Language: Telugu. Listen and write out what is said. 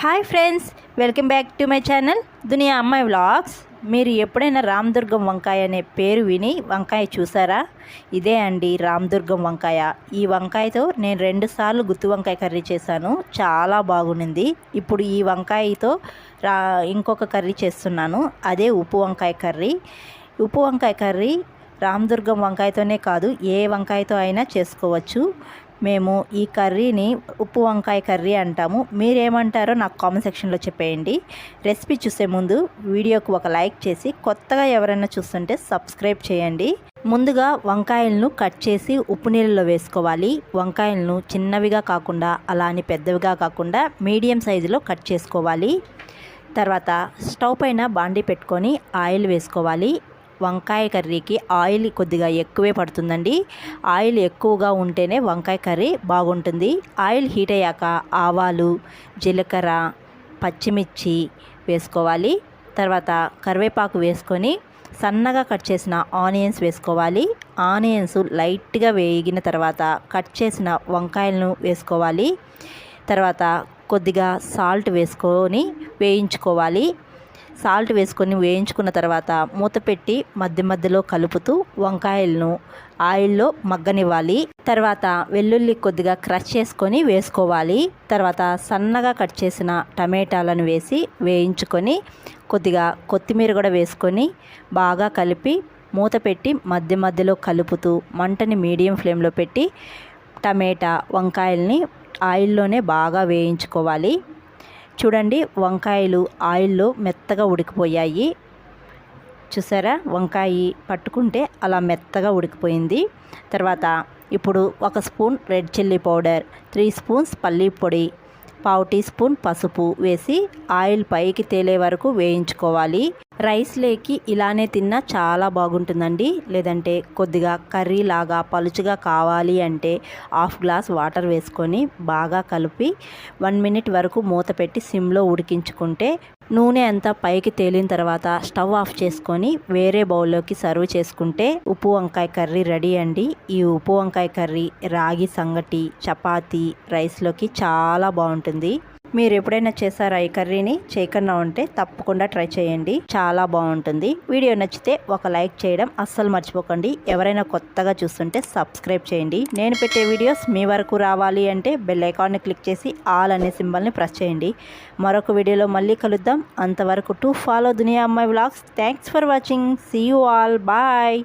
Hi friends welcome back to my channel Duniya Ammayi vlogs. మీరు ఎప్పుడైనా రామదుర్గం వంకాయ అనే పేరు విని వంకాయ చూసారా? ఇదే అండి రామదుర్గం వంకాయ. ఈ వంకాయతో నేను రెండుసార్లు గుత్తి వంకాయ కర్రీ చేశాను. చాలా బాగుంది ఇప్పుడు ఈ వంకాయతో రా ఇంకొక కర్రీ చేస్తున్నాను. అదే ఉప్పు వంకాయ కర్రీ. ఉప్పు వంకాయ కర్రీ రామదుర్గం వంకాయతోనే కాదు ఏ వంకాయతో అయినా చేసుకోవచ్చు. మేము ఈ కర్రీని ఉప్పు వంకాయ కర్రీ అంటాము. మీరేమంటారో నాకు కామెంట్ సెక్షన్లో చెప్పేయండి. రెసిపీ చూసే ముందు వీడియోకు ఒక లైక్ చేసి కొత్తగా ఎవరైనా చూస్తుంటే సబ్స్క్రైబ్ చేయండి. ముందుగా వంకాయలను కట్ చేసి ఉప్పు నీళ్ళలో వేసుకోవాలి. వంకాయలను చిన్నవిగా కాకుండా అలా అని పెద్దవిగా కాకుండా మీడియం సైజులో కట్ చేసుకోవాలి. తర్వాత స్టవ్ పైన బాండీ పెట్టుకొని ఆయిల్ వేసుకోవాలి. వంకాయ కర్రీకి ఆయిల్ కొద్దిగా ఎక్కువే పడుతుందండి. ఆయిల్ ఎక్కువగా ఉంటేనే వంకాయ కర్రీ బాగుంటుంది. ఆయిల్ హీట్ అయ్యాక ఆవాలు జీలకర్ర పచ్చిమిర్చి వేసుకోవాలి. తర్వాత కరివేపాకు వేసుకొని సన్నగా కట్ చేసిన ఆనియన్స్ వేసుకోవాలి. ఆనియన్స్ లైట్గా వేగిన తర్వాత కట్ చేసిన వంకాయలను వేసుకోవాలి. తర్వాత కొద్దిగా సాల్ట్ వేసుకొని వేయించుకోవాలి. సాల్ట్ వేసుకొని వేయించుకున్న తర్వాత మూత పెట్టి మధ్య మధ్యలో కలుపుతూ వంకాయలను ఆయిల్లో మగ్గనివ్వాలి. తర్వాత వెల్లుల్లి కొద్దిగా క్రష్ చేసుకొని వేసుకోవాలి. తర్వాత సన్నగా కట్ చేసిన టమాటాలను వేసి వేయించుకొని కొద్దిగా కొత్తిమీర కూడా వేసుకొని బాగా కలిపి మూత పెట్టి మధ్య మధ్యలో కలుపుతూ మంటని మీడియం ఫ్లేమ్లో పెట్టి టమాటా వంకాయల్ని ఆయిల్లోనే బాగా వేయించుకోవాలి. చూడండి వంకాయలు ఆయిల్లో మెత్తగా ఉడికిపోయాయి. చూసారా? వంకాయ పట్టుకుంటే అలా మెత్తగా ఉడికిపోయింది. తర్వాత ఇప్పుడు ఒక spoon red chilli powder three spoons పల్లీ పొడి పావు టీ స్పూన్ పసుపు వేసి ఆయిల్ పైకి తేలే వరకు వేయించుకోవాలి. రైస్ లేకి ఇలానే తిన్నా చాలా బాగుంటుందండి. లేదంటే కొద్దిగా కర్రీ లాగా పలుచుగా కావాలి అంటే హాఫ్ గ్లాస్ వాటర్ వేసుకొని బాగా కలిపి వన్ మినిట్ వరకు మూత పెట్టి సిమ్లో ఉడికించుకుంటే నూనె అంతా పైకి తేలిన తర్వాత స్టవ్ ఆఫ్ చేసుకొని వేరే బౌల్లోకి సర్వ్ చేసుకుంటే ఉప్పు వంకాయ కర్రీ రెడీ అండి. ఈ ఉప్పు వంకాయ కర్రీ రాగి సంగటి చపాతీ రైస్లోకి చాలా బాగుంటుంది. మీరు ఎప్పుడైనా చేశారా ఈ కర్రీని? చేయకుండా ఉంటే తప్పకుండా ట్రై చేయండి. చాలా బాగుంటుంది. వీడియో నచ్చితే ఒక లైక్ చేయడం అస్సలు మర్చిపోకండి. ఎవరైనా కొత్తగా చూస్తుంటే సబ్స్క్రైబ్ చేయండి. నేను పెట్టే వీడియోస్ మీ వరకు రావాలి అంటే బెల్ ఐకాన్ని క్లిక్ చేసి ఆల్ అనే సింబల్ని ప్రెస్ చేయండి. మరొక వీడియోలో మళ్ళీ కలుద్దాం. అంతవరకు to follow Duniya Ammayi vlogs. Thanks for watching. See you all. Bye.